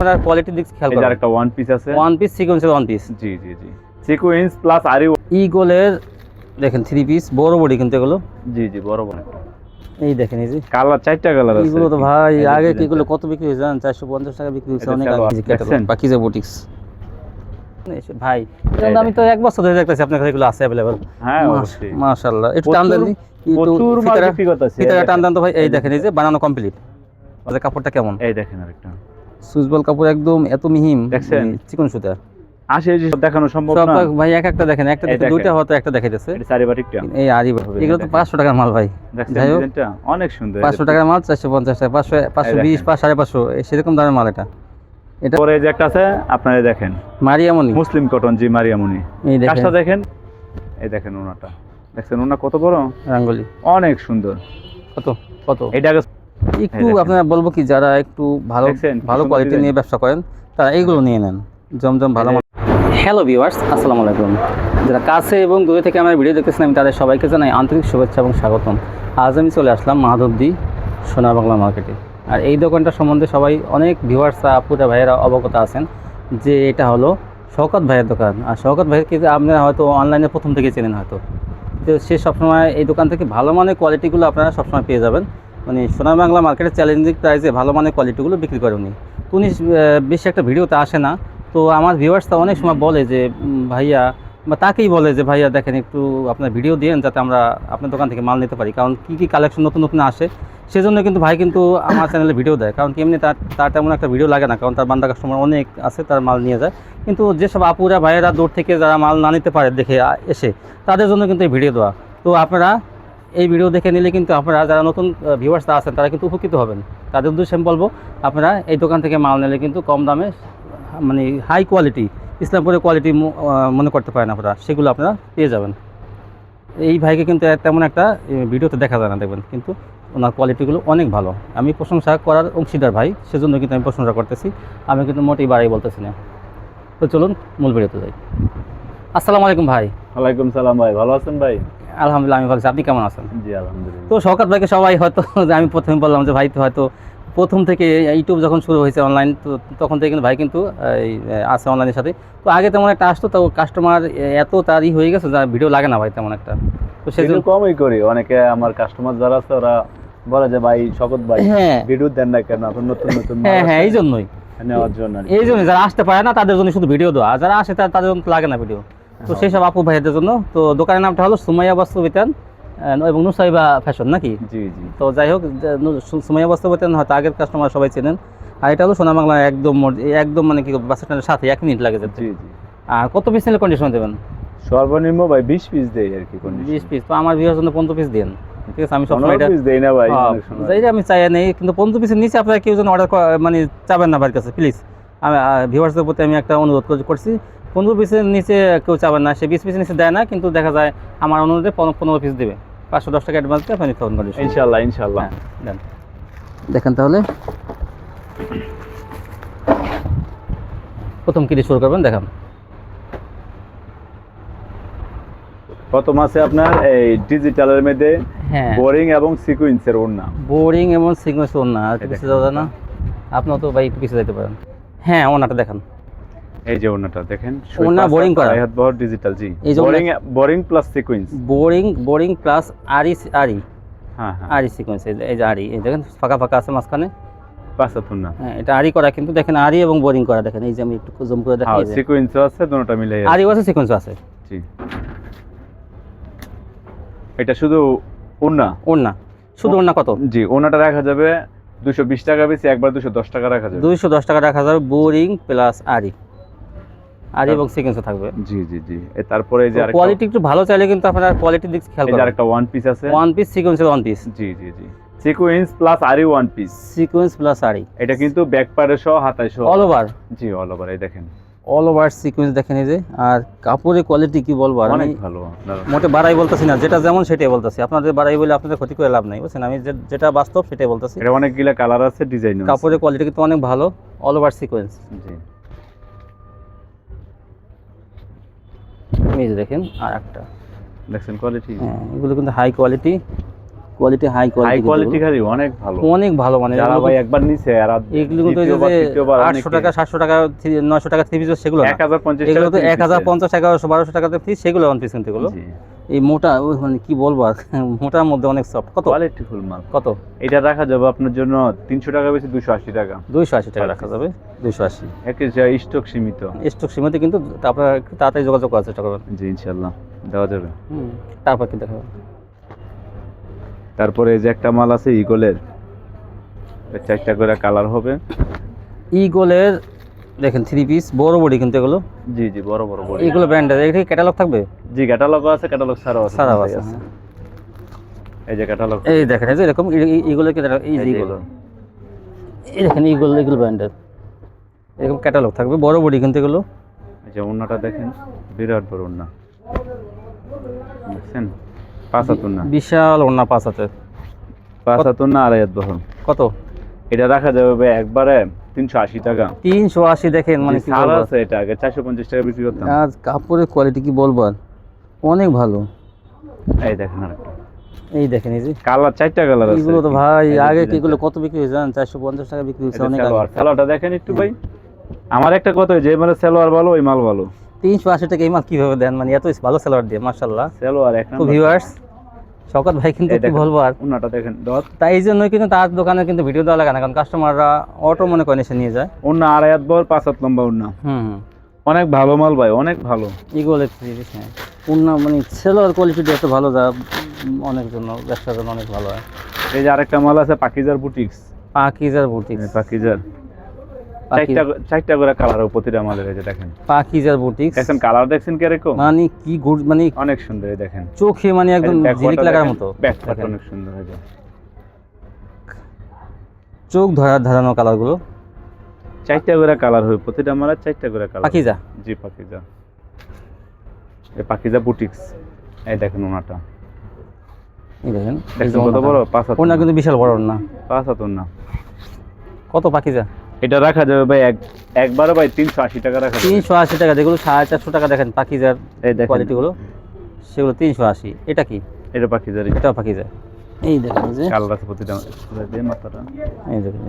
আপনার কোয়ালিটির দিক খেয়াল যে করুন। আরেকটা ওয়ান পিস আছে। ওয়ান পিস সিকোয়েন্সের ওয়ান পিস জি জি জি। সিকোয়েন্স প্লাস আরি ইগোলের দেখেন থ্রি পিস বড় বডি কিন্তু এগুলো। জি জি বড় বড় এই দেখেন এই যে। কালার চারটা কালার আছে। এগুলো তো ভাই আগে design এগুলো কত বিক্রি হয়েছে জানেন? চারশো পঞ্চাশ টাকা বিক্রি হয়েছে এটা অনেক আগে দেখছেন? পাকিজা বুটিক্স ভাই আমি তো এক বছর ধরে দেখতেছি আপনার কাছে এগুলো আছে অ্যাভেলেবেল হ্যাঁ অবশ্যই। মাশাআল্লাহ একটু টান দেন প্রচুর- একটু বিক্রি করতেছি ফিতাটা টান দেন তো ভাই এই দেখেন এই যে বানানো কমপ্লিট কাপড়টা কেমন? এই দেখেন আরেকটা। সুইচবল কাপড় একদম এত মিহিম। দেখছেন? চিকন সুতা। আসে যে দেখানো সম্ভব না। ভাই এক একটা দেখেন একটা দেখে দেখেন। দুইটা হয়তো একটা দেখাইতেছে। এটা চারিবাটিকটা। এই আরি এগুলো তো দেখেন। পাঁচশো টাকার মাল ভাই। দেখছেন যাই ডিজাইনটা? অনেক সুন্দর। এই পাঁচশো যে- টাকার মাল চারশো পঞ্চাশ টাকা পাঁচশো পাঁচশো বিশ দেখেন। পাঁচ সাড়ে পাঁচশো এই সেরকম দামের মাল এটা। এটা পরে যে একটা আছে আপনারা দেখেন। মারিয়ামনি মুসলিম কটন জি মারিয়ামনি এই দেখেন। কাজটা দেখেন। এই দেখেন ওনাটা। দেখছেন ওনা কত বড়? রাঙ্গলি। অনেক সুন্দর। কত? কত? এটা একটু। আপনারা বলব কি যারা একটু ভালো ভালো কোয়ালিটি নিয়ে ব্যবসা করেন তারা এইগুলো নিয়ে নেন। জমজম ভালো হ্যালো ভিউয়ার্স আসসালামু আলাইকুম। যারা কাছে এবং দূরে থেকে আমার ভিডিও দেখতেছেন আমি তাদের সবাইকে জানাই আন্তরিক শুভেচ্ছা এবং স্বাগতম। আজ আমি চলে আসলাম মাধবদি সোনা বাংলা মার্কেটে আর এই দোকানটা সম্বন্ধে সবাই অনেক ভিউয়ার্সরা আপুরা ভাইয়েরা অবগত আছেন যে এটা হলো শওকত ভাইয়ের দোকান। আর শওকত ভাইকে আপনারা হয়তো অনলাইনে প্রথম থেকে চেনেন হয়তো। তো সে সবসময় এই দোকান থেকে ভালো মানের কোয়ালিটিগুলো আপনারা সবসময় পেয়ে যাবেন। মানে সোনার বাংলা মার্কেটে চ্যালেঞ্জিং প্রাইসে ভালো মানের কোয়ালিটিগুলো বিক্রি করে উনি। উনি বেশি একটা ভিডিওতে আসে না। তো আমার ভিউয়ার্সটা অনেক সময় বলে যে ভাইয়া, বা তাকেই বলে যে, ভাইয়া, দেখেন একটু আপনার ভিডিও দিন যাতে আমরা আপনার দোকান থেকে মাল নিতে পারি। কারণ কী কী কালেকশন নতুন নতুন আসে, সেজন্য কিন্তু ভাই কিন্তু আমার চ্যানেলে ভিডিও দেয়। কারণ কি, এমনি তার তার তেমন একটা ভিডিও লাগে না, কারণ তার বান্দা কাস্টমার অনেক আছে, তার মাল নিয়ে যায়। কিন্তু যেসব আপুরা, ভাইয়েরা দূর থেকে যারা মাল না নিতে পারে দেখে এসে, তাদের জন্য কিন্তু এই ভিডিও দেওয়া। তো আপনারা এই ভিডিও দেখে নিলে কিন্তু আপনারা যারা নতুন ভিউয়ার্সরা আছেন, তারা কিন্তু উপকৃত হবেন। তাদের উদ্দেশ্যে আমি বলব, আপনারা এই দোকান থেকে মাল নিলে কিন্তু কম দামে মানে হাই কোয়ালিটি ইসলামপুরের কোয়ালিটি মনে করতে পারেন আপনারা, সেগুলো আপনারা পেয়ে যাবেন। এই ভাইকে কিন্তু তেমন একটা ভিডিওতে দেখা যায় না, দেখবেন, কিন্তু ওনার কোয়ালিটিগুলো অনেক ভালো। আমি প্রশংসা করার অংশীদার ভাই, সেজন্য কিন্তু আমি প্রশংসা করতেছি। আমি কিন্তু মোটেই বাড়াই বলতেছি না। তো চলুন, মূল ভিডিওতে যাই। আসসালামু আলাইকুম ভাই। ওয়ালাইকুম সালাম ভাই, ভালো আছেন ভাই? আলহামদুলিল্লাহ আমি ভালো আছি। আপনি কেমন আছেন? জি আলহামদুলিল্লাহ। তো শওকত ভাইকে সবাই হয়তো যে আমি প্রথমে বললাম যে ভাই তো হয়তো প্রথম থেকে ইউটিউব যখন শুরু হয়েছে অনলাইন তো তখন থেকে কিন্তু ভাই কিন্তু এই আছে অনলাইনের সাথে। তো আগে তেমন একটা আসতো তো কাস্টমার এত তারই হয়ে গেছে যা ভিডিও লাগে না ভাই তেমন একটা। তো সেজন্য কমই করি। অনেকে আমার কাস্টমার যারা আছে ওরা বলে যে ভাই শপথ ভাই হ্যাঁ। ভিডিও দেন না কেন? নতুন নতুন হ্যাঁ হ্যাঁ এই জন্যই। নেওয়ার জন্য এই জন্য যারা আসতে পারে না তাদের জন্য শুধু ভিডিও দেওয়া। যারা আসে তার- তাদের জন্য লাগে না ভিডিও তো সেই সব আপু ভাইদের জন্য। তো দোকানের নামটা হলো সুমাইয়া বস্ত্র বিতান এবং নুসাইবা ফ্যাশন নাকি? জি জি। তো যাই হোক সুমাইয়া বস্ত্রবতী হয়তো আগের কাস্টমার সবাই চেনেন। আর এটা হলো সোনা বাংলা একদম একদম মানে কি বাস স্ট্যান্ডের সাথে এক মিনিট লাগে যেতে। জি জি। আর কত পিস নিলে কন্ডিশন দেবেন? সর্বনিম্ন ভাই বিশ পিস দেয় আর কি বিশ পিস তো আমার বিয়ের জন্য পনেরো পিস দিন। ঠিক আছে আমি সবসময় এটা পিস দেই না ভাই। এইটা আমি চাই নেই কিন্তু পনেরো পিসের নিচে আপনারা কেউ যেন অর্ডার মানে চাবেন না বাড়ির কাছে প্লিজ আমি ভিউয়ার্সদের প্রতি আমি একটা অনুরোধ করছি। পনেরো পিসের নিচে কেউ চাবেন না সে বিশ পিসের নিচে দেয় না কিন্তু দেখা যায় আমার অনুরোধে পনেরো পিস দেবে। পাঁচশো দশ টাকা অ্যাডভান্স দিয়ে আপনি ইনশাল্লাহ ইনশাল্লাহ হ্যাঁ দেন। দেখেন তাহলে। প্রথম কি দিয়ে শুরু করবেন? দেখান। প্রথম আছে আপনার এই ডিজিটালের মধ্যে হ্যাঁ। বোরিং এবং সিকুয়েন্সের ওড়না। বোরিং এবং সিগনেস ওনা আর যায় না। আপনিও তো ভাই পিছিয়ে যেতে পারেন। হ্যাঁ ওনাটা দেখান। এই যে ওনাটা দেখেন ওড়না বোরিং করা। হাত বহর ডিজিটাল জি। Boring boring plus sequence boring boring plus আরি আরি হ্যাঁ হ্যাঁ। আরি সিকোয়েন্স এই যে আরি এই দেখেন ফাঁকা ফাঁকা আছে মাঝখানে। ওড়না। হ্যাঁ এটা আরি করা কিন্তু দেখেন আরি এবং বোরিং করা দেখেন এই যে আমি একটু জুম করে হ্যাঁ দেখি সিকুয়েন্স আছে দুটোটা মিলে আরি আছে সিকোয়েন্স আছে। জি। এটা শুধু ওড়না? ওড়না। শুধু ওড়না কত? জি ওড়নাটা রাখা যাবে দুশো বিশ টাকা বেশি একবার দুশো দশ টাকা রাখা যাবে। দুইশো দশ টাকা রাখা যাবে বোরিং প্লাস আরি আরি এবং সিকোয়েন্সও থাকবে। জি জি জি। তারপরে যে কোয়ালিটি একটু ভালো চাইলে কিন্তু আপনার কোয়ালিটির দিক খেয়াল করবেন আরেকটা ওয়ান পিস আছে। ওয়ান পিস সিকোয়েন্সের ওয়ান পিস জি জি জি। সিকুয়েন্স প্লাস আরি ওয়ান পিস সিকোয়েন্স প্লাস আরি এটা কিন্তু ব্যাক পার্টের সহ হাতায় সহ। অল ওভার জি অল ওভার এই দেখেন। অল ওভার সিকোয়েন্স দেখেন এই যে। আর কাপড়ের কোয়ালিটি কি বলব আর অনেক ভালো মোটে বাড়াই বলতেছি না যেটা যেমন সেটাই বলতেছি। আপনাদের বাড়াই বলে আপনাদের ক্ষতি করে লাভ নাই বুঝছেন? আমি যেটা বাস্তব সেটাই বলতেছি। এটা অনেকগুলা কালার আছে ডিজাইন কাপড়ের কোয়ালিটি কিন্তু অনেক ভালো অল ওভার সিকোয়েন্স জি। এই যে দেখেন আর একটা। দেখছেন কোয়ালিটি হ্যাঁ এগুলো কিন্তু high quality quality high high quality quality খালি অনেক ভালো। অনেক ভালো মানে যারা ভাই একবার নিছে আর এগুলো কিন্তু যে দ্বিতীয়বার, তৃতীয়বার আটশো টাকা সাতশো টাকা নয়শো টাকা থ্রি পিস সেগুলো না। এক হাজার পঞ্চাশ এগুলো তো টাকা এক হাজার পঞ্চাশ এগারোশো বারোশো টাকাতে পিস সেগুলো ওয়ান পিস কিন্তু এগুলো। জি। এই মোটা ওই মানে কি বলব আর? মোটার মধ্যে অনেক সফট কত? কোয়ালিটি ফুল মাল। কত? এটা রাখা যাবে আপনার জন্য তিনশো টাকা বেশি দুশো আশি টাকা। দুইশো আশি টাকা রাখা যাবে। দুইশো আশি। একে স্টক সীমিত। স্টক সীমিত কিন্তু আপনারা একটু তাড়াতাড়ি যোগাযোগ করার চেষ্টা করবেন। জি ইনশাল্লাহ দেওয়া যাবে। হুম, তারপর কি দেখাবেন তারপরে এই যে একটা মাল আছে ইগলের। চারটা করে কালার হবে। ইগলের দেখেন থ্রি পিস বড় বডি কিন্তু এগুলো। জি জি বড় বড় বড় এগুলো ব্র্যান্ডের এটা ক্যাটালগ থাকবে? জি ক্যাটালগ আছে ক্যাটালগ ছাড়াও আছে। সারা আছে এই যে ক্যাটালগ এই দেখেন এই যে এরকম ইগুলো কি এই যে ইগুলো এই দেখেন ইগুলো এগুলো ব্র্যান্ডের এরকম ক্যাটালগ থাকবে বড় বডি কিন্তু এগুলো। এই যে ওন্নাটা দেখেন বিরাট বড় ওন্না দেখছেন? পাঁচ হাতুন না বিশাল ওড়না পাঁচ হাতে পাঁচ হাতুন না আড়াই হাত বহর কত? এটা রাখা যাবে একবারে তিনশো আশি টাকা। তিনশো আশি দেখেন মানে কি আছে এটা আগে চারশো পঞ্চাশ টাকা বিক্রি করতাম। আজ কাপড়ের কোয়ালিটি কি বলব অনেক ভালো। এই দেখেন আর এই দেখেন এই যে। কালার চারটা কালার আছে। এগুলো তো ভাই আগে কত বিক্রি হয়েছে জানেন? চারশো পঞ্চাশ টাকা বিক্রি হয়েছে অনেক সালোয়ার। সালোয়ারটা দেখেন একটু ভাই। আমার একটা কথা যে মানে সালোয়ার ভালো ওই মাল ভালো। তিনশো আশি টাকা এই মাল কীভাবে দেন? মানে এত ভালো সেলার দিয়ে মার্শাল্লাহ সালোয়ার এক ভিউয়ার্স শওকত ভাই কিন্তু কি বলব আর? ওন্নাটা দেখেন ডট তাই এই জন্যই কিন্তু তার দোকানে কিন্তু ভিডিও দেওয়া লাগে না কারণ কাস্টমাররা অটো মনে করেন এসে নিয়ে যায়। ওন্না আড়াই হাত বহর পাঁচ হাত লম্বা ওন্না হুম অনেক ভালো মাল ভাই অনেক ভালো। এগুলো হ্যাঁ পূর্ণ মানে সেলোয়ার কোয়ালিটি এত ভালো যা অনেক জন্য ব্যবসার জন্য অনেক ভালো হয়। এই যে আরেকটা মাল আছে পাকিজার বুটিক্স পাকিজার বুটিক্স পাকিজার। চারটা চারটা করে কালার প্রতিটা মালের এই যে দেখেন। পাকিজার বুটিক দেখছেন কালার দেখছেন কীরকম? মানে কি গুড মানে অনেক সুন্দর দেখেন। চোখে মানে একদম ঝিলিক লাগার মতো। ব্যাকপার্ট অনেক সুন্দর এই চোখ ধরা ধরানো কালারগুলো চারটা করে কালার হবে প্রতিটা মালের চারটা করে কালার পাকিজা জি পাকিজা এই পাকিজা বুটিক্স। এই দেখেন ওনাটা। এই দেখেন দেখছেন কত। বড়? পাঁচ হাত কিন্তু বিশাল বড় না। পাঁচ হাত না কত পাকিজা এটা রাখা যাবে ভাই এক একবারে ভাই তিনশো আশি টাকা রাখা তিনশো আশি টাকা যেগুলো সাড়ে চারশো টাকা দেখেন দেখেন। কোয়ালিটিগুলো সেগুলো তিনশো আশি। এটা কি? এটা পাকিজার এটাও পাকিজা এই দেখেন যে। কালার আছে প্রতিটা মাথাটা এই দেখেন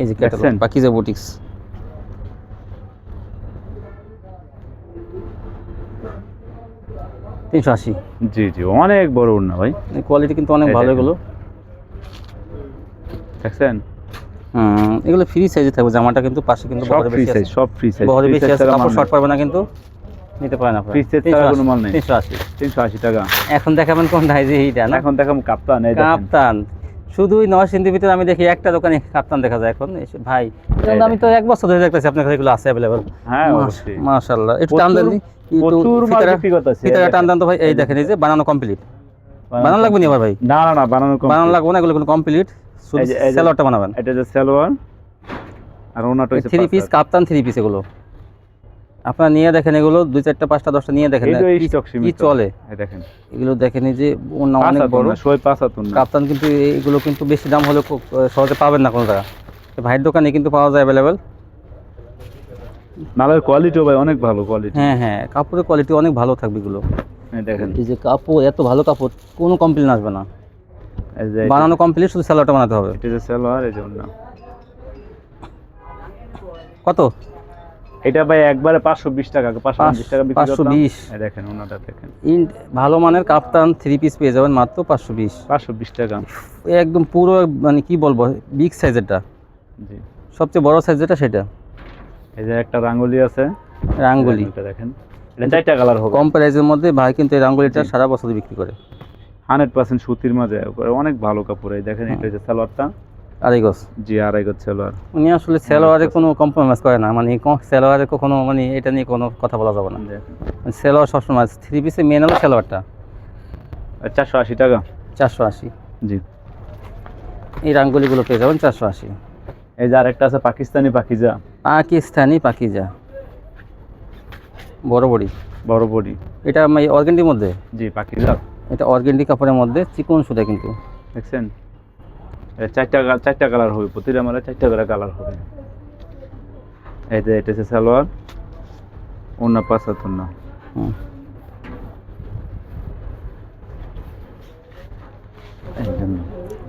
এই যে। ক্যাটালগ? পাকিজা বুটিক্স তিনশো আশি। জি জি অনেক বড় উড়না ভাই। কোয়ালিটি কিন্তু অনেক ভালো এগুলো। দেখছেন? এগুলো ফ্রি সাইজে থাকবে জামাটা কিন্তু পাশে কিন্তু সব ফ্রি বেশি সাইজ আছে। সব ফ্রি সাইজ বহরে বেশি আছে কাপড় শর্ট পারবে না কিন্তু নিতে পারেন আপনারা। Free size ছাড়া কোনো মাল নেই। তিনশো আশি। তিনশো আশি টাকা। এখন দেখাবেন কোনটা এই যে এইটা না? এখন দেখাম কাপ্তান এই কাপ্তান। শুধুই নরসিংদীর ভিতরে আমি দেখি একটা দোকানে কাপ্তান দেখা যায় এখন। ভাই আমি তো এক বছর ধরে দেখতেছি আপনার কাছে এগুলো আছে অ্যাভেলেবেল হ্যাঁ অবশ্যই। মাশাআল্লাহ। একটু টান দেন প্রচুর- মাল বিক্রি করতেছে। ফিতারা টান দেন তো ভাই এই দেখেন এই যে বানানো কমপ্লিট বানানো লাগবে নি আবার ভাই? না না না বানানো কম বানানো লাগবে না এগুলো কোনো কমপ্লিট সেলোয়ারটা বানাবেন। এটা যে সালোয়ার আর ওনাটা three piece kaftan three piece এগুলো। আপনারা নিয়ে দেখেন এগুলো দুই চারটা পাঁচটা দশটা নিয়ে দেখেন। কি- স্টক কি সীমিত। চলে? দেখেন। এগুলো দেখেন যে অন্য অনেক বড়। না পাঁচ হাত কাপ্তান কিন্তু এগুলো কিন্তু বেশি দাম হলে সহজে পাবেন না কোনো জায়গা ভাইয়ের দোকানে কিন্তু পাওয়া যায় অ্যাভেলেবেল কোয়ালিটিও ভাই অনেক ভালো কোয়ালিটি হ্যাঁ হ্যাঁ কাপড়ের কোয়ালিটি অনেক ভালো থাকবে এগুলো। দেখেন। এই যে কাপড় এত ভালো কাপড় কোনো কমপ্লেন আসবে না। বানানো কমপ্লিট শুধু স্যালোয়ারটা বানাতে হবে। এটা যে সালোয়ার এই যে ওনা কত? এটা ভাই একবারে পাঁচশো বিশ টাকা পাঁচশো পঞ্চাশ টাকা 520 এই দেখেন ওনাটা দেখেন। ইন ভালো মানের কাপ্তান থ্রি পিস পেয়ে যাবেন মাত্র পাঁচশো বিশ। পাঁচশো বিশ টাকা। একদম পুরো মানে কি বলব বিগ সাইজেরটা জি। সবচেয়ে বড় সাইজ যেটা সেটা। এই যে একটা রাঙ্গুলি আছে। রাঙ্গুলি। এটা দেখেন। এটা চারটা কালার হবে। কম প্রাইসের মধ্যে ভাই কিন্তু এই রাঙ্গুলিটা সারা বছর বিক্রি করে। হান্ড্রেড পার্সেন্ট সুতির মাঝে অনেক ভালো কাপড় এই দেখেন এটা যে সালোয়ারটা। আড়াই গজ। জি আড়াই গজ সালোয়ার। উনি আসলে সেলোয়ারে কোনো কম্প্রোমাইজ করে না মানে সেলোয়ারে কখনো মানে এটা নিয়ে কোনো কথা বলা যাবে না। দেখেন। সেলোয়ার সবসময় থ্রি পিসে মেন হলো সেলোয়ারটা। চারশো আশি টাকা? চারশো আশি। জি। এই রাঙ্গুলিগুলো পেয়ে যাবেন চারশো আশি। এই যে আরেকটা আছে পাকিস্তানি পাকিজা। পাকিস্তানি পাকিজা। বড় বড়ি। বড় বডি। এটা অর্গেন্ডির মধ্যে? জি পাকিজা। এটা অর্গেন্ডি কাপড়ের মধ্যে চিকন সুতা কিন্তু। দেখছেন? এটা চারটা চারটা কালার হবে প্রতিটা মালে চারটা করে কালার হবে। এই যে এটা হচ্ছে সালোয়ার অন্য পাঁচ অন্য।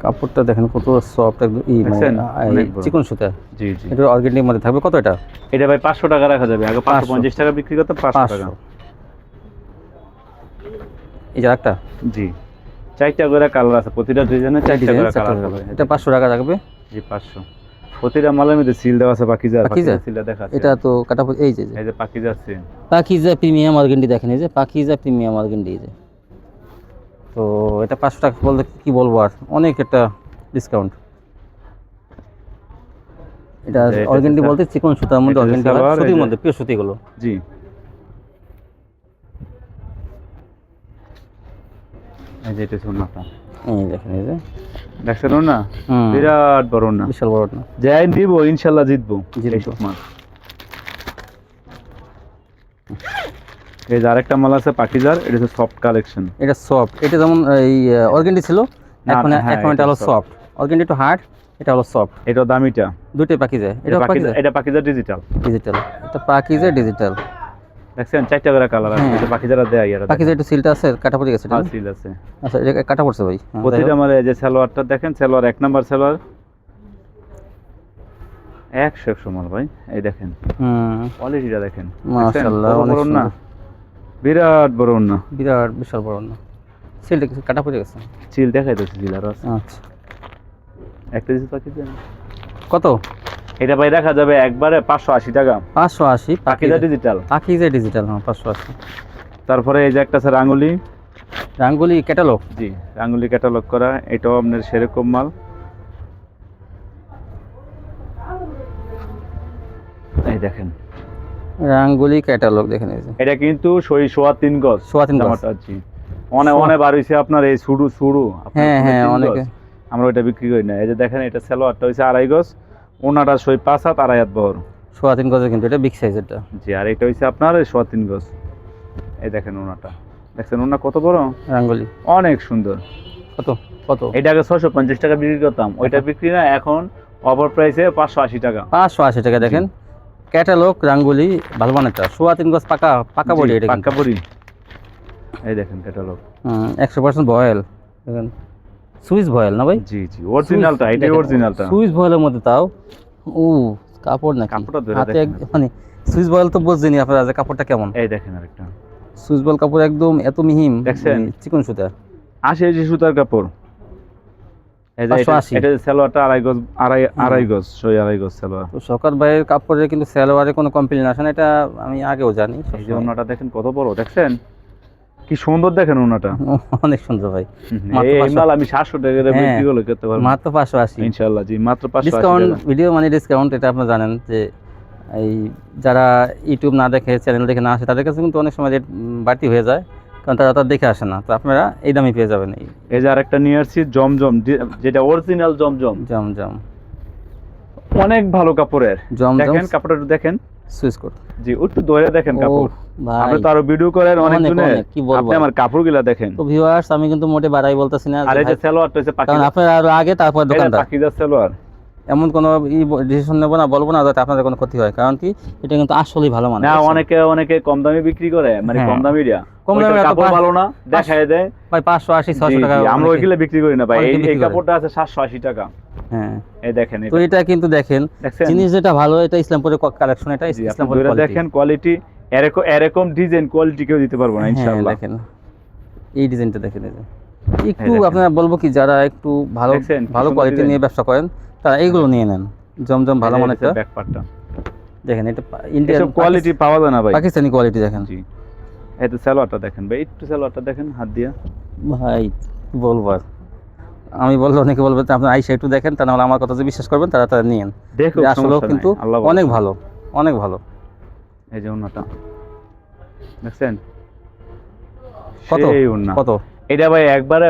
কাপড়টা দেখেন কত সফট একদম ই মানে? চিকন সুতা। জি জি। এটা অর্গেন্ডির মধ্যে থাকবে কত এটা? এটা ভাই পাঁচশো টাকা রাখা যাবে। আগে পাঁচশো পঞ্চাশ টাকা বিক্রি করতে পাঁচশো। টাকা। এই যে একটা জি। চারটা করে কালার আছে প্রতিটা ডিজাইনে চারটা করে কালার হবে। এটা পাঁচশো টাকা রাখবে জি পাঁচশো। প্রতিটা মালের মধ্যে সিল দেওয়া আছে পাকিজার পাকিজা? সিলটা দেখা আছে এটা তো কাটা এই যে যে। এই যে পাকিজার সিল পাকিজা প্রিমিয়াম অর্গেন্ডি দেখেন এই যে পাকিজা প্রিমিয়াম অর্গেন্ডি এই যে। তো এটা পাঁচশো টাকা বলতে কি বলব আর? অনেক একটা ডিসকাউন্ট এটা অর্গেন্ডি বলতে চিকন সুতার মধ্যে অর্গেন্ডি সুতির মধ্যে পিওর সুতিগুলো। জি। এই যে এটা শুনুন এই দেখেন এই যে। দেখছেন না বিরাট বড় না বিশাল বড় না যাই দিব ইনশাল্লাহ জিতবো। জিতবো। মাল এই যে আরেকটা মাল আছে পাকিজার এটা হচ্ছে সফট কালেকশন এটা সফট এটা যেমন এই অর্গেন্ডি ছিল এখন হ্যাঁ, এখন এটা হলো সফট অর্গেন্ডি একটু হার্ড এটা হলো সফট এটা দামিটা। দুটোই এটা এটা পাকি পাকিজা যায় এটা পাকিজা ডিজিটাল ডিজিটাল এটা ডিজিটাল দেখছেন চারটা করে কালার আছে হ্যাঁ। এটা দেয় আর পাকি যায় সিলটা আছে কাটা পড়ে গেছে এটা সিল আছে। আচ্ছা এটা কাটা পড়ছে ভাই। হ্যাঁ, প্রতিটা হোক। এই যে সালোয়ারটা দেখেন সালোয়ার এক নাম্বার সালোয়ার। একশো একশো মাল ভাই এই দেখেন। কোয়ালিটিটা দেখেন। মাশাআল্লাহ বড় না বিরাট বড় না বিরাট বিশাল বড় না সিলটা কিছু কাটা পড়ে গেছে? চিল দেখাই আর আছে। আচ্ছা। একটা দিচ্ছে পাকিজা কত? এটা ভাই রাখা যাবে একবারে পাঁচশো আশি টাকা। পাঁচশো আশি পাকিজা ডিজিটাল পাকি ডিজিটাল হ্যাঁ পাঁচশো আশি। তারপরে এই যে একটা আছে রাঙ্গুলি। রাঙ্গুলি ক্যাটালগ জি রাঙ্গুলি ক্যাটালগ করা এটাও আপনার সেরকম মাল। এই দেখেন। রাঙ্গুলি ক্যাটালগ দেখেন এই যে। এটা কিন্তু সই সোয়া তিন গজ। সোয়া তিন গজ। জি। অনেক অনেক বার হইছে আপনার এই সুড়ু সুড়ু হ্যাঁ, হ্যাঁ, অনেকে। আমরা ওইটা বিক্রি করি না। এই যে দেখেন এটা সালোয়ারটা হইছে আড়াই গজ। ওনাটা সই পাঁচ হাত আড়াই হাত বহর সোয়া তিন গজের কিন্তু এটা বিগ সাইজেরটা জি আর এটা হইছে আপনার সোয়া তিন গজ। এই দেখেন ওনাটা। দেখছেন ওনা কত বড়? রাঙ্গুলি। অনেক সুন্দর। কত? কত? এটা আগে ছশো পঞ্চাশ টাকা বিক্রি করতাম। ওইটা বিক্রি না এখন অফার প্রাইসে পাঁচশো আশি টাকা। পাঁচশো আশি টাকা দেখেন। ক্যাটালগ রাঙ্গুলি ভালো মানেরটা সোয়া তিন গজ পাকা পাকা বডি এটা পাক্কা বড়ি। এই দেখেন ক্যাটালগ একশো পার্সেন্ট ভয়েল দেখেন। সুইস ভয়েল না ভাই? জি জি অরিজিনালটা এটাই অরিজিনালটা সুইস ভয়েলের মধ্যে তাও ও কাপড় কাপড়টা ধরে হাতে মানে ভয়েল তো আপনারা যে কাপড়টা কেমন। এই দেখেন আরেকটা। ভয়েল কাপড় একদম এত মিহিম দেখছেন? মানে চিকন সুতা। আশি আশি সুতার কাপড়। যে এটা-। সালোয়ারটা আড়াই গজ আড়াই আড়াই গজ আড়াই গজ সালোয়ার। তো সকার ভাইয়ের কাপড়ে কিন্তু সালোয়ারে কোনো কমপ্লেন আসে না এটা আমি আগেও জানি এই যে ওনাটা দেখেন কত বড় দেখছেন? কি সুন্দর দেখেন ওনাটা। অনেক সুন্দর ভাই। মাত্র আমি সাতশো টাকা দিয়ে হ্যাঁ। বিক্রি করলে করতে পারব। মাত্র জি মাত্র ডিসকাউন্ট ভিডিও মানে ডিসকাউন্ট এটা আপনারা জানেন যে এই যারা ইউটিউব না দেখে চ্যানেল দেখে না আসে তাদের কাছে কিন্তু অনেক সময় রেট বাড়তি হয়ে যায় কারণ তারা তার দেখে আসে না। তো আপনারা এই দামে পেয়ে যাবেন এই। যে আরেকটা নিয়ে আসছি জমজম যেটা অরিজিনাল জমজম। জম জম অনেক ভালো কাপড়ের। দেখেন কাপড়টা দেখেন। Switch code. জি একটু ধরে দেখেন কাপড়। আপনি তো আরও ভিডিও করেন অনেক অনেক, জনে অনেক, কি বলব? আপনি আমার কাপড়গুলা দেখেন। তো ভিউয়ার্স আমি কিন্তু মোটে বাড়াই বলতেছি না আর এই যে ভাই- সালোয়ারটা হচ্ছে কারণ পাকিজা আরও আগে তারপর দোকানদার। পাকিজা সালোয়ার। এমন কোনো ই ডিসিশন নেব না বলব না যাতে আপনাদের কোনো ক্ষতি হয়। কারণ কি এটা কিন্তু আসলেই ভালো মানে না অনেকে অনেকে কম দামে বিক্রি করে মানে হ্যাঁ। কম দামি দিয়া। কম দামে কাপড় ভালো না দেখায় দেয়। ভাই পাঁচশো আশি জি, ছশো টাকা আমরা ওইগুলো বিক্রি করি না ভাই। এই। কাপড়টা আছে সাতশো আশি টাকা। হ্যাঁ। এই দেখেন তো এটা কিন্তু দেখেন জিনিস যেটা ভালো এটা ইসলামপুরের কালেকশন এটা ইসলামপুরের দেখেন কোয়ালিটি এরকম এরকম ডিজাইন কোয়ালিটি কেউ দিতে পারব না হ্যাঁ, ইনশাআল্লাহ। দেখেন এই ডিজাইনটা দেখেন। একটু আপনারা বলব কি যারা একটু ভালো ভালো কোয়ালিটি নিয়ে ব্যবসা করেন তারা এইগুলো নিয়ে নেন জমজম ভালো মানেরটা ব্যাক পার্টটা দেখেন এটা ইন্ডিয়ান কোয়ালিটি পাওয়া যায় না ভাই। পাকিস্তানি কোয়ালিটি দেখেন। জি। এই তো সালোয়ারটা দেখেন ভাই একটু সালোয়ারটা দেখেন হাত দিয়া। ভাই কি বলব আর আমি বললে অনেকে বলবে আপনার আইসা একটু দেখেন তা নাহলে আমার কথা যে বিশ্বাস করবেন তারা তারা নিয়েন। দেখো যে কিন্তু অনেক ভালো অনেক ভালো। এই যে ওন্নাটা। দেখছেন? কত? কত? এটা ভাই একবারে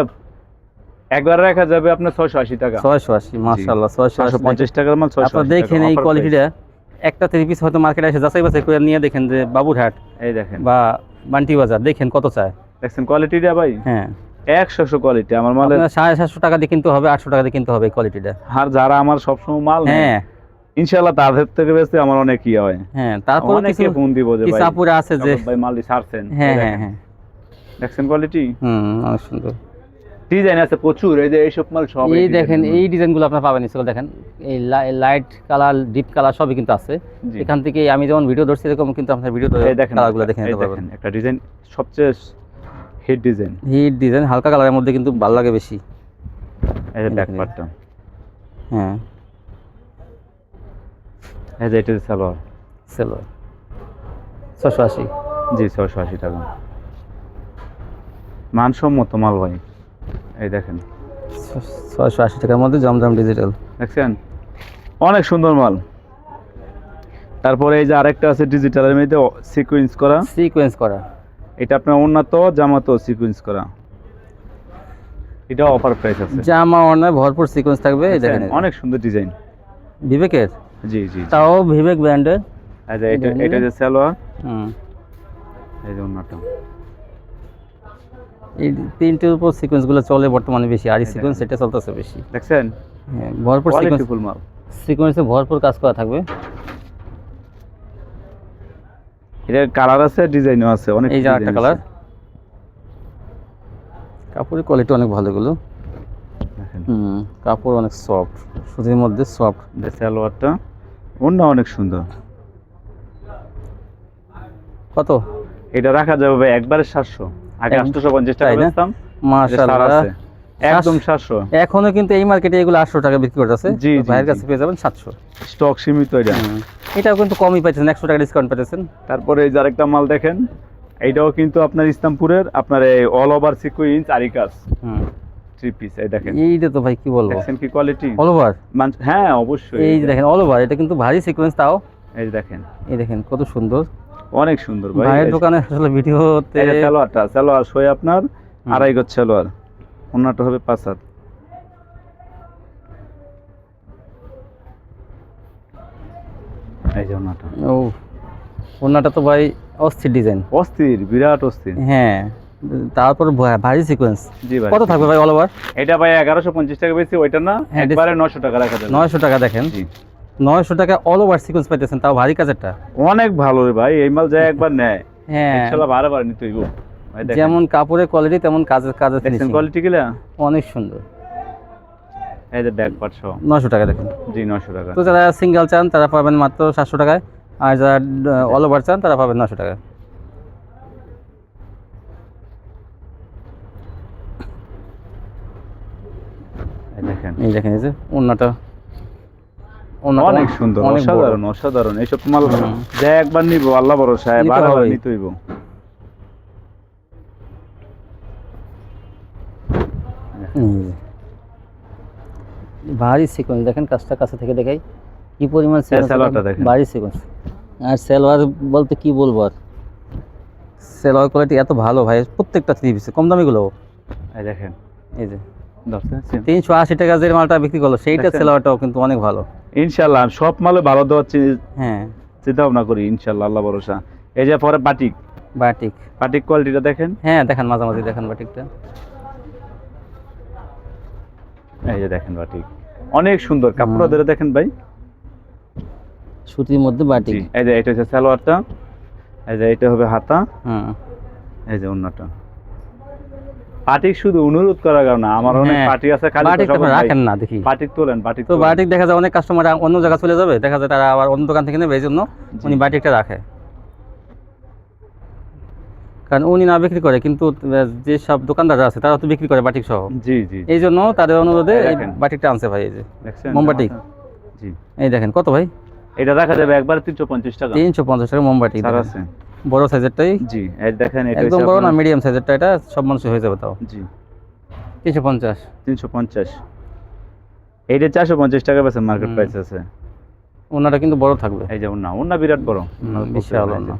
একবারে রাখা যাবে আপনার ছয়শো আশি টাকা। ছয়শো আশি মার্শাল্লাহ ছয়শো ছয়শো আশি পঞ্চাশ টাকার মাল ছয়শো আপনারা দেখেন এই কোয়ালিটিটা একটা থ্রি পিস হয়তো মার্কেটে এসে যাচাই বাছাই করে নিয়ে দেখেন যে বাবুরহাট এই দেখেন। বা বান্টি বাজার দেখেন কত চায়। দেখছেন কোয়ালিটিটা ভাই? হ্যাঁ। একশো কোয়ালিটি আমার আপনার সাড়ে সাতশো টাকা দিয়ে কিনতে হবে আটশো টাকা দিয়ে কিনতে হবে এই কোয়ালিটিটা আর যারা আমার সবসময় মাল হ্যাঁ। তাদের থেকে বেশি আমার অনেক ইয়ে হয়। হ্যাঁ তারপরে অনেকে ফোন দিব যে ভাই আপুরা আছে যে ভাই মালটি ছাড়ছেন। হ্যাঁ হ্যাঁ হ্যাঁ। দেখছেন কোয়ালিটি হুম অনেক সুন্দর। ডিজাইন আছে প্রচুর এই যে এইসব মাল সব এই দেখেন এই ডিজাইনগুলো আপনার পাবেন স্কুল দেখেন। এই লাইট কালার ডিপ কালার সবই কিন্তু আছে। এখান থেকে আমি যেমন ভিডিও ধরছি এরকম কিন্তু আপনার ভিডিও দেখেন কালারগুলো দেখেন, একটা ডিজাইন সবচেয়ে হিট ডিজাইন। হিট ডিজাইন হালকা কালারের মধ্যে কিন্তু ভালো লাগে বেশি। এই যে ব্যাক পার্টটা হ্যাঁ। এই যে এটা সালোয়ার। সেলো ছশো আশি। জি ছশো আশি টাকা। মানসম্মত মাল ভাই। এই দেখেন। ছশো আশি টাকার মধ্যে জমজম ডিজিটাল দেখছেন? অনেক সুন্দর মাল। তারপরে এই যে আরেকটা আছে ডিজিটালের মধ্যে সিকোয়েন্স করা। সিকোয়েন্স করা। এটা আপনার উন্নত জামাতো সিকোয়েন্স করা। এটা অফার প্রাইস আছে। জামা অনেক ভরপুর সিকোয়েন্স থাকবে এই দেখেন দেখেন, অনেক সুন্দর ডিজাইন বিবেকের? জি জি। তাও বিবেক ব্র্যান্ডের। এই যে এটা এটা যে সালোয়ার। হুম। এই যে অন্যটা এই তিনটের উপর সিকোয়েন্সগুলো চলে বর্তমানে বেশি আর সিকোয়েন্স এটা চলতেছে বেশি। দেখছেন? হ্যাঁ ভরপুর সিকোয়েন্স কোয়ালিটিফুল মাল। সিকোয়েন্সে ভরপুর কাজ করা থাকবে। কালার আছে ডিজাইনও আছে অনেক এই যে একটা কালার কাপড়ের কোয়ালিটি অনেক ভালো এগুলো। হুম কাপড় অনেক সফট সুতির মধ্যে সফট সালোয়ারটা অনেক সুন্দর। কত? এটা রাখা যাবে ভাই একবারে সাতশো। আগে আটশোশো পঞ্চাশ টাকা? বেচতাম মাশাআল্লাহ। একদম সাতশো। এখনও কিন্তু এই মার্কেটে এগুলো আটশো টাকা বিক্রি করতেছে। জি, ভাইয়ের কাছে পেয়ে যাবেন সাতশো। স্টক সীমিত এটা। এটাও কিন্তু কমই পাইতেছেন একশো টাকা ডিসকাউন্ট পাইতেছেন। তারপরে এই যে আরেকটা মাল দেখেন এইটাও কিন্তু আপনার ইসলামপুরের আপনার এই অল ওভার সিকুইন্স আরি কাজ থ্রি পিস এই দেখেন। এইটা তো ভাই কি বলব? কি কোয়ালিটি অল ওভার হ্যাঁ অবশ্যই। এই দেখেন অল ওভার এটা কিন্তু ভারী সিকোয়েন্স তাও। এই দেখেন। এই দেখেন কত সুন্দর। অনেক সুন্দর ভাই। ভাইয়ের দোকানে আসলে ভিডিওতে সালোয়ারটা সালোয়ার সই আপনার। আড়াই গজ সালোয়ার। অন্যটা হবে পাঁচ হাত। এই যে অন্যটা ও ওনাটা তো ভাই অস্থির ডিজাইন অস্থির বিরাট অস্থির। হ্যাঁ তারপর ভারী সিকোয়েন্স জি ভাই কত থাকবে ভাই অল ওভার এটা ভাই এগারোশো পঞ্চাশ টাকা বেশি ওইটা না হ্যাঁ, একবারে নশো টাকা রাখা যাবে। নয়শো টাকা দেখেন। জি। নয়শো টাকা অল ওভার সিকোয়েন্স পাইতেছেন তাও ভারী কাজেরটা। অনেক ভালো রে ভাই এই মাল যায় একবার নেয় হ্যাঁ। ইনশাআল্লাহ বারে বারে নিতে হইব। যেমন কাপড়ের কোয়ালিটি তেমন কাজের কাজের কোয়ালিটি গুলা অনেক সুন্দর। এই যে ব্যাক পার্ট সহ। টাকা দেখেন। জি নশো টাকা। তো যারা সিঙ্গেল চান তারা পাবেন মাত্র সাতশো টাকায়। আর যারা অল ওভার চান তারা পাবেন নশো টাকা দেখেন। এই দেখেন এই যে অন্যটা অনেক সুন্দর অসাধারণ অসাধারণ। এইসব মাল হুম। যে একবার নিব আল্লাহ ভরসা নিতে বারে বারে হবেই। নিতে হইব ভারী সিকোয়েন্স দেখেন কাজটা কাছে থেকে দেখাই। কি পরিমাণ দেখেন। ভারী সিকোয়েন্স আর সেলোয়ার বলতে কি বলব আর? সেলোয়ার কোয়ালিটি এত ভালো ভাই প্রত্যেকটা থ্রি পিসে কম দামিগুলো এই দেখেন। এই যে। তিনশো। আশি টাকা যে মালটা বিক্রি করল সেইটা দেখছেন? সেলোয়ারটাও কিন্তু অনেক ভালো। ইনশাআল্লাহ আমি সব মালে ভালো দেওয়ার হ্যাঁ। চিন্তা ভাবনা করি ইনশাআল্লাহ আল্লাহ ভরসা। এই যে পরে বাটিক বাটিক বাটিক কোয়ালিটিটা দেখেন। হ্যাঁ দেখেন মাঝামাঝি দেখেন বাটিকটা এই যে দেখেন বাটিক। অনেক সুন্দর। কাপড় ধরে দেখেন ভাই। সুতির মধ্যে বাটিক। এই যে এটা হচ্ছে সালোয়ারটা। এই যে এটা হবে হাতা। হুম এই যে অন্যটা পাটিক শুধু অনুরোধ করার কারণে আমার অনেক হ্যাঁ। পার্টি আছে খালি বাটিক তো রাখেন না দেখি। পাটিক তোলেন পাটিক তো বাটিক দেখা যায় অনেক কাস্টমার অন্য জায়গায় চলে যাবে দেখা যায় তারা আবার অন্য দোকান থেকে নেবে এই জন্য উনি বাটিকটা রাখে। কারণ উনি না বিক্রি করে কিন্তু যে সব দোকানদার আছে তারা তো বিক্রি করে বাটিক সহ। জি জি এই জন্য তাদের অনুরোধে বাটিকটা আনছে ভাই এই যে দেখছেন? মোমবাতি। জি। এই দেখেন কত ভাই? এটা রাখা যাবে একবার তিনশো পঞ্চাশ টাকা। তিনশো পঞ্চাশ টাকা মোমবাটি দেখেন। আছে। বড় সাইজেরটাই। জি এই দেখেন এটা একদম বড় না মিডিয়াম সাইজেরটা এটা সব মানুষের হয়ে যাবে তাও। জি। তিনশো পঞ্চাশ। তিনশো পঞ্চাশ। এইটা চারশো পঞ্চাশ টাকা বেছে মার্কেট। প্রাইস আছে। ওনাটা কিন্তু বড় থাকবে। এই যে না অন্য বিরাট বড়। বিশাল এই না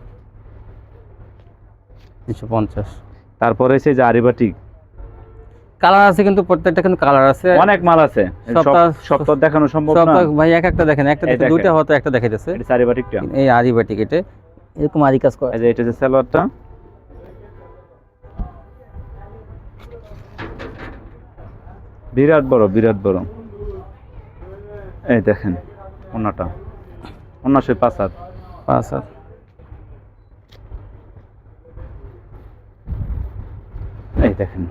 তিনশো পঞ্চাশ। তারপরে এসে যে আরিবাটিক। কালার আছে কিন্তু প্রত্যেকটা কিন্তু কালার আছে। অনেক মাল আছে। সপ্তাহ- দেখানো সম্ভব না। ভাই এক একটা দেখেন একটা দুইটা হয়তো একটা দেখাইতেছে। এটা আরিবাটিকটা। এই আরি বাটিক এটা। এরকম আরি কাজ করে এই যে এটা হচ্ছে সালোয়ারটা। বিরাট বড় বিরাট বড়। এই দেখেন ওনাটা ওনা সে পাঁচ হাত। পাঁচ হাত। এই দেখেন।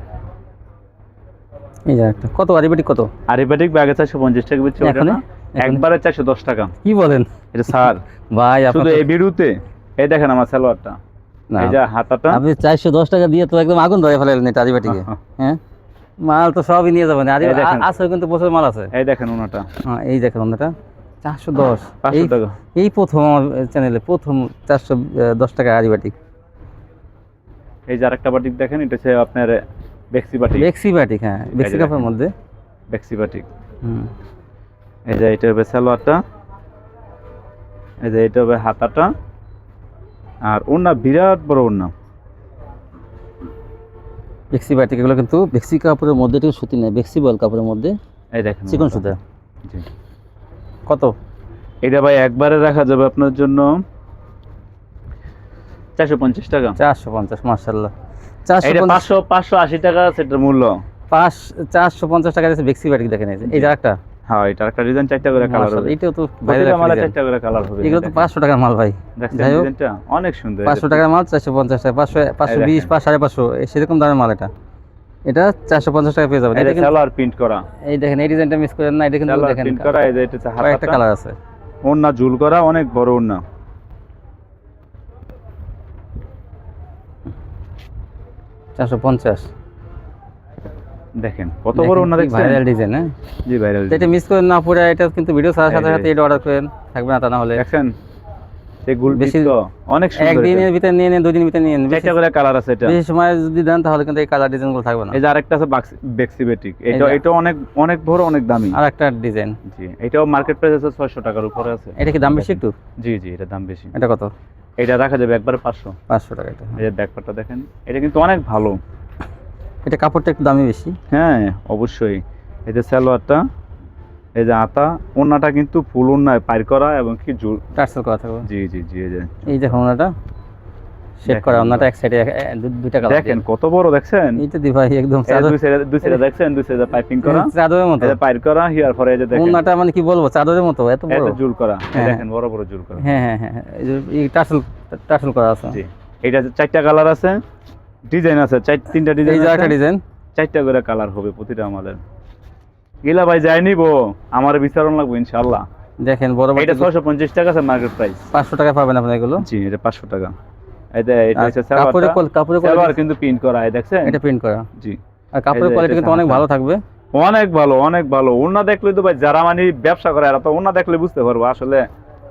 এই যে একটা কত আরিবাটিক কত? আরিবাটিক ব্যাগে চারশো পঞ্চাশ টাকা বেচছে একবারে চারশো দশ টাকা। কি বলেন? এটা স্যার ভাই শুধু এই এই দেখেন আমার সালোয়ারটা। এই যে হাতাটা। আপনি চারশো দশ টাকা দিয়ে তো একদম আগুন ধরে এটা আরিবাটিকে। হ্যাঁ। মাল তো সবই নিয়ে যাবেন। আরে আছে কিন্তু প্রচুর মাল আছে। এই দেখেন ওনাটা। হ্যাঁ এই দেখেন ওনাটা। চারশো দশ। টাকা। এই প্রথম আমার চ্যানেলে প্রথম চারশো দশ টাকা আরিবাটিক। এই যে আরেকটা বাটিক দেখেন এটা হচ্ছে আপনার বেক্সি বাটিক বেক্সি বাটিক হ্যাঁ বেক্সি কাপের মধ্যে। বেক্সি বাটিক হুম। এই যে এটা হবে সালোয়ারটা এই যে এটা হবে হাতাটা আর ওনা বিরাট বড় ওনা বেক্সি বাটিক এগুলো কিন্তু বেক্সি কাপড়ের মধ্যে একটু সুতি নেই বেক্সি বল কাপড়ের মধ্যে এই দেখেন চিকন সুতা। জি। কত? এটা ভাই একবারে রাখা যাবে আপনার জন্য চারশো পঞ্চাশ টাকা। চারশো পঞ্চাশ মার্শাল্লাহ চারশো এটা পঞ্চাশ পাঁচশো পাঁচশো আশি টাকা সেটার মূল্য। পাঁচ চারশো পঞ্চাশ টাকা দিয়েছে বেক্সি বাটিক দেখেন এই যে। এই একটা হ্যাঁ এটা একটা ডিজাইন চারটা করে কালার হবে। এটাও তো মালা চারটা করে কালার হবে এগুলো তো পাঁচশো টাকার মাল ভাই। ডিজাইনটা অনেক সুন্দর পাঁচশো টাকার মাল চারশো পঞ্চাশ টাকা পাঁচশো পাঁচশো বিশ দেখেন। পাঁচ সাড়ে পাঁচশো এই সেরকম দামের মাল এটা। এটা চারশো পঞ্চাশ টাকা পেয়ে যাবেন। এটা সালোয়ার প্রিন্ট করা। এই দেখেন এই ডিজাইনটা মিস করেন না এটা কিন্তু সালোয়ার দেখেন প্রিন্ট করা এই যে এটা কয়েকটা হাতাটা। কালার আছে। ওন্না ঝুল করা অনেক বড় ওন্না চারশো পঞ্চাশ। দেখেন কত বড় ওন্না দেখছেন? ভাইরাল ডিজাইন হ্যাঁ? জি ভাইরাল এটা মিস করেন না পুরো এটা কিন্তু ভিডিও ছাড়ার সাথে সাথে এটা অর্ডার করেন থাকবে না তা না হলে। দেখছেন? বেশি- অনেক সুন্দর একদিনের ভিতরে নিয়ে নেন ভিতরে নিয়ে নেন। করে কালার আছে এটা। বেশি সময় যদি দেন তাহলে কিন্তু এই কালার ডিজাইনগুলো থাকবে না। এই যে আরেকটা আছে বেক্সি বেটিক এটা এটা অনেক অনেক বড় অনেক দামি। আর একটা ডিজাইন জি এটাও মার্কেট প্রাইস আছে ছয়শো টাকার উপরে আছে। এটা কি দাম বেশি একটু? জি জি এটা দাম বেশি। এটা কত? এটা রাখা যাবে একবার পাঁচশো। পাঁচশো টাকা এটা এই যে ব্যাকপারটা দেখেন এটা কিন্তু অনেক ভালো। এটা কাপড়টা একটু দামি বেশি। হ্যাঁ অবশ্যই। এই যে সালোয়ারটা এই যে আতা ওনাটা কিন্তু ফুল ওনায় পার করা এবং কি জোর টার্সেল করা থাকবে। জি জি জি এই যে। এই দেখুন ওনাটা। করা ওনাটা। এক সাইডে দুইটা কালার দেখেন কত বড় দেখছেন? এইটা দি ভাই একদম চাদর। দুই সাইডে দুই সাইডে দেখছেন? দুই সাইডে পাইপিং করা। চাদরের মতো। পাইর করা হিয়ার পরে এই যে দেখেন। ওনাটা মানে কি বলব? চাদরের মতো এত বড়। এটা জুল করা হ্যাঁ। দেখেন বড় বড় জুল করা। হ্যাঁ হ্যাঁ হ্যাঁ এই যে এই টার্সেল টার্সেল করা আছে। জি। এটা চারটা কালার আছে ডিজাইন আছে চার তিনটা ডিজাইন একটা ডিজাইন চারটা করে কালার হবে প্রতিটা আমাদের। গিলা ভাই যাই নিব আমার বিচারণ লাগবে ইনশাআল্লাহ। দেখেন বড় বড় এটা ছয়শো পঞ্চাশ টাকা আছে মার্কেট প্রাইস পাঁচশো টাকা পাবেন আপনি এগুলো। জি এটা পাঁচশো টাকা। কাপড়ের কাপড়ের কিন্তু প্রিন্ট করা এই দেখছেন? এটা প্রিন্ট করা। জি। আর কাপড়ের কোয়ালিটি কিন্তু অনেক ভালো থাকবে। অনেক ভালো অনেক ভালো। ওনা দেখলে তো ভাই যারা মানে ব্যবসা করে এরা তো ওনা দেখলে বুঝতে পারব। আসলে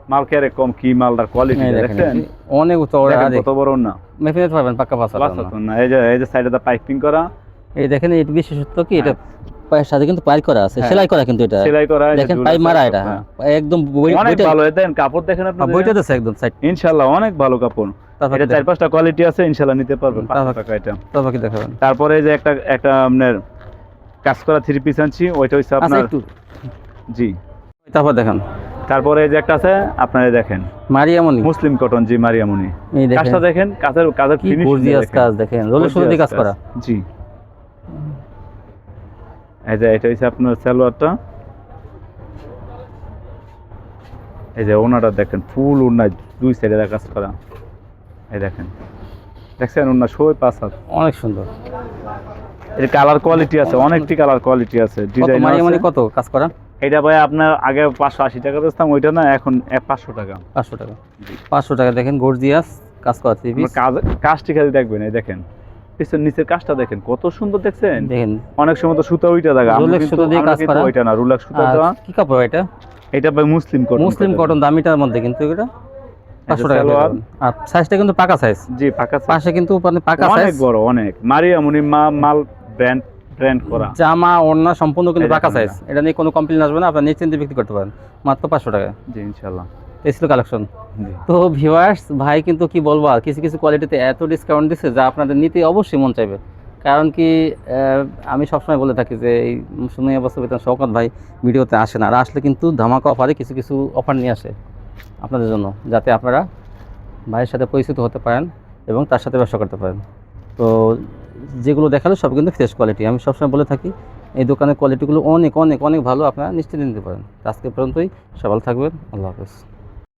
মাল কেরে কম কি মালটার কোয়ালিটি দেখেন অনেক চওড়া দেখেন কত বড় ওনা মেপে নিতে পারবেন পাক্কা পাঁচ বাস না এই যে এই যে সাইডে পাইপিং করা। এই দেখেন এই বিশেষত্ব কি? এটা পায়ের সাথে কিন্তু করা আছে। হ্যাঁ। সেলাই করা কিন্তু এটা। সেলাই করা দেখেন পাই মারা এটা। হ্যাঁ। হ্যাঁ। একদম বই- অনেক ভালো দেখেন কাপড় দেখেন আপনি হ্যাঁ, বইটা দিচ্ছে একদম সাইড ইনশাআল্লাহ অনেক ভালো কাপড়। এটা চার পাঁচটা কোয়ালিটি আছে ইনশাআল্লাহ নিতে পারবেন হুম, টাকা এটা। তারপর দেখাবেন? তারপরে এই যে একটা একটা আপনার কাজ করা থ্রি পিস আনছি ওইটা হচ্ছে আপনার জি। তারপর দেখান। তারপরে যে একটা আছে আপনারা দেখেন। মারিয়ামনি মুসলিম কটন জি মারিয়ামুনি কাজটা দেখেন কাজের কাজের ফিনিশ গর্জিয়াস কাজ দেখেন রোলের কাজ করা। জি। এই যে এটা হচ্ছে আপনার সালোয়ারটা। এই যে ওনাটা দেখেন ফুল ওনা দুই সাইডে কাজ করা। এই দেখেন। দেখছেন ওনা সই পাঁচ হাত অনেক সুন্দর। এর কালার কোয়ালিটি আছে অনেকটি কালার কোয়ালিটি আছে। ডিজাইন মারিয়ামনি কত কাজ করা? এটা ভাই আপনার আগে পাঁচশো আশি টাকা বেচতাম ওইটা না এখন পাঁচশো টাকা। পাঁচশো টাকা। পাঁচশো টাকা দেখেন গর্জিয়াস কাজ করা থ্রি কাজটি খালি দেখবেন এই দেখেন। পিছন নিচের কাজটা দেখেন কত সুন্দর দেখছেন। দেখেন। অনেক সময় তো সুতা ওইটা দেখা আমরা রুলেক্স সুতা দিয়ে কাজ করা। ওইটা না রুলাক সুতা দেওয়া কি কাপড় এটা? এটা ভাই মুসলিম কটন মুসলিম কটন দামিটার মধ্যে কিন্তু এটা পাঁচশো টাকা সালোয়ার। পেয়ে যাবেন। আর সাইজটা কিন্তু পাকা সাইজ জি পাকা পাশে কিন্তু মানে পাকা অনেক বড় অনেক। মারিয়ামুনি মা মাল ব্র্যান্ড ব্র্যান্ড করা। জামা ওড়না সম্পূর্ণ কিন্তু পাকা সাইজ এটা। নিয়ে কোনো কমপ্লেন আসবে না আপনার নিশ্চিন্তে বিক্রি করতে পারেন। মাত্র পাঁচশো টাকা জি ইনশাআল্লাহ। এই ছিল কালেকশন তো ভিউয়ার্স ভাই কিন্তু কি বলব আর কিছু কিছু কোয়ালিটিতে এত ডিসকাউন্ট দিচ্ছে যা আপনাদের নিতে অবশ্যই মন চাইবে। কারণ কি আমি সবসময় বলে থাকি যে এই সুনিয়া বছর বেতন শওকত ভাই ভিডিওতে আসে না। আর আসলে কিন্তু ধামাকা অফারে কিছু কিছু অফার নিয়ে আসে। আপনাদের জন্য, যাতে আপনারা ভাইয়ের সাথে পরিচিত হতে পারেন এবং তার সাথে ব্যবসা করতে পারেন। তো যেগুলো দেখাল সব কিন্তু ফ্রেশ কোয়ালিটি আমি সবসময় বলে থাকি, এই দোকানের কোয়ালিটিগুলো অনেক অনেক অনেক ভালো, আপনারা নিশ্চিত নিতে পারেন। আজকে পর্যন্তই, সবাই থাকবেন, আল্লাহ হাফেজ।